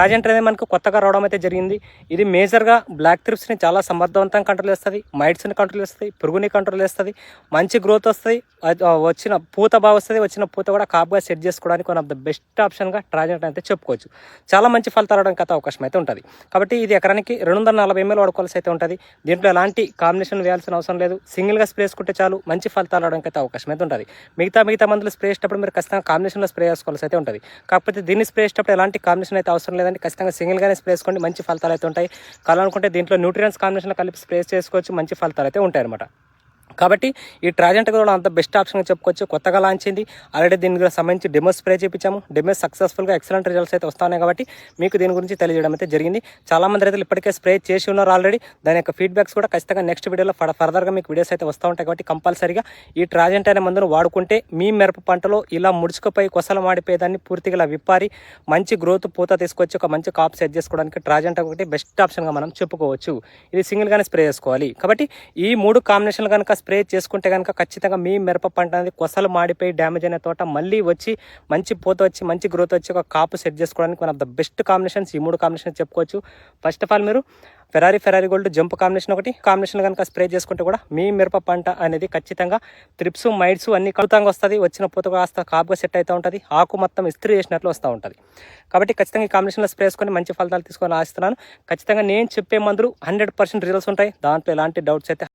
రాజెంట్ అనేది మనకు కొత్తగా రావడం అయితే జరిగింది. ఇది మేజర్గా బ్లాక్ థ్రిప్స్ని చాలా సమర్థవంతంగా కంట్రోల్ చేస్తుంది. మైట్స్ని కంట్రోల్ చేస్తుంది. పురుగుని కంట్రోల్ చేస్తుంది. మంచి గ్రోత్ వస్తుంది. అది, వచ్చిన పూత బాగా వస్తుంది. వచ్చిన పూత కూడా కాపుగా సెట్ చేసుకోవడానికి వన్ ఆఫ్ ద బెస్ట్ ఆప్షన్గా ట్రాజెంట్ అయితే చెప్పుకోవచ్చు. చాలా మంచి ఫలితాలు రావడానికి అయితే అవకాశం అయితే ఉంటుంది. కాబట్టి ఇది ఎకరానికి రెండు వందల నలభై ఎంఎల్ వాడుకోవాల్సి అయితే ఉంటుంది. దీంట్లో ఎలాంటి కాంబినేషన్ వేయాల్సిన అవసరం లేదు. సింగిల్గా స్ప్రే చేసుకుంటే చాలు. మంచి ఫలితాలు రావడానికి అయితే అవకాశం అయితే ఉంటుంది. మిగతా మిగతా మందులు స్ప్రే చేసేటప్పుడు మీరు ఖచ్చితంగా కాంబినేషన్లో స్ప్రే చేసుకోవాల్సి అయితే ఉంటుంది. కాకపోతే దీన్ని స్ప్రే చేసేటప్పుడు ఎలాంటి కాంబినేషన్ అయితే అవసరం లేదు లేదండి ఖచ్చితంగా సింగిల్గానే స్ప్రే చేసుకోండి మంచి ఫలితాలు అయితే ఉంటాయి. కావాలనుకుంటే దీంట్లో న్యూట్రియన్స్ కాంబినేషన్లో కలిపి స్ప్రే చేసుకోవచ్చు. మంచి ఫలితాలు అయితే ఉంటాయి అనమాట కాబట్టి ఈ ట్రాజెంట్ కూడా అంత బెస్ట్ ఆప్షన్ చెప్పుకోవచ్చు. కొత్తగా లాంచ్ అయింది. ఆల్రెడీ దీని గురించి సంబంధించి డెమో స్ప్రే చేయించాము డెమో సక్సెస్ఫుల్గా ఎక్సలెంట్ రిజల్ట్స్ అయితే వస్తున్నాయి కాబట్టి మీకు దీని గురించి తెలియజేయడం అయితే జరిగింది. చాలామంది రైతులు ఇప్పటికే స్ప్రే చేసి ఉన్నారు ఆల్రెడీ దాని యొక్క ఫీడ్బ్యాక్స్ కూడా ఖచ్చితంగా నెక్స్ట్ వీడియోలో ఫర్ ఫర్దర్గా మీకు వీడియోస్ అయితే వస్తూ ఉంటాయి కాబట్టి కంపల్సరీగా ఈ ట్రాజెంట్ అనే మందును వాడుకుంటే మీ మిరప పంటలో ఇలా ముడుచుకుపోయి కొసలు మాడిపోయేదాన్ని పూర్తిగా విప్పారి మంచి గ్రోత్ పూత తీసుకొచ్చి ఒక మంచి కాప్ సెట్ చేసుకోవడానికి ట్రాజెంట్ ఒకటి బెస్ట్ ఆప్షన్గా మనం చెప్పుకోవచ్చు. ఇది సింగిల్గానే స్ప్రే చేసుకోవాలి. కాబట్టి ఈ మూడు కాంబినేషన్లు కనుక స్ప్రే చేసుకుంటే కనుక ఖచ్చితంగా మీ మిరప పంట అనేది కొసలు మాడిపోయి డ్యామేజ్ అయిన తోట మళ్ళీ వచ్చి మంచి పూత వచ్చి మంచి గ్రోత్ వచ్చి ఒక కాపు సెట్ చేసుకోవడానికి one of the best combinations ఈ మూడు కాంబినేషన్ చెప్పుకోవచ్చు. ఫస్ట్ ఆఫ్ ఆల్ మీరు Ferrari Ferrari gold jump combination ఒకటి. కాంబినేషన్ కనుక స్ప్రే చేసుకుంటే కూడా మీ మిరప పంట అనేది ఖచ్చితంగా త్రిప్స్ మైడ్స్ అన్ని కలుతంగా వస్తుంది. వచ్చిన పూత కాస్త కాపుగా సెట్ అవుతూ ఉంటుంది. ఆకు మొత్తం ఇస్త్రీ చేసినట్లు వస్తూ ఉంటుంది. కాబట్టి ఖచ్చితంగా ఈ కాంబినేషన్లో స్ప్రే చేసుకొని మంచి ఫలితాలు తీసుకొని ఆశిస్తున్నాను. ఖచ్చితంగా నేను చెప్పే మందులు హండ్రెడ్ పర్సెంట్ రిజల్ట్స్ ఉంటాయి. దాంట్లో ఎలాంటి డౌట్స్ అయితే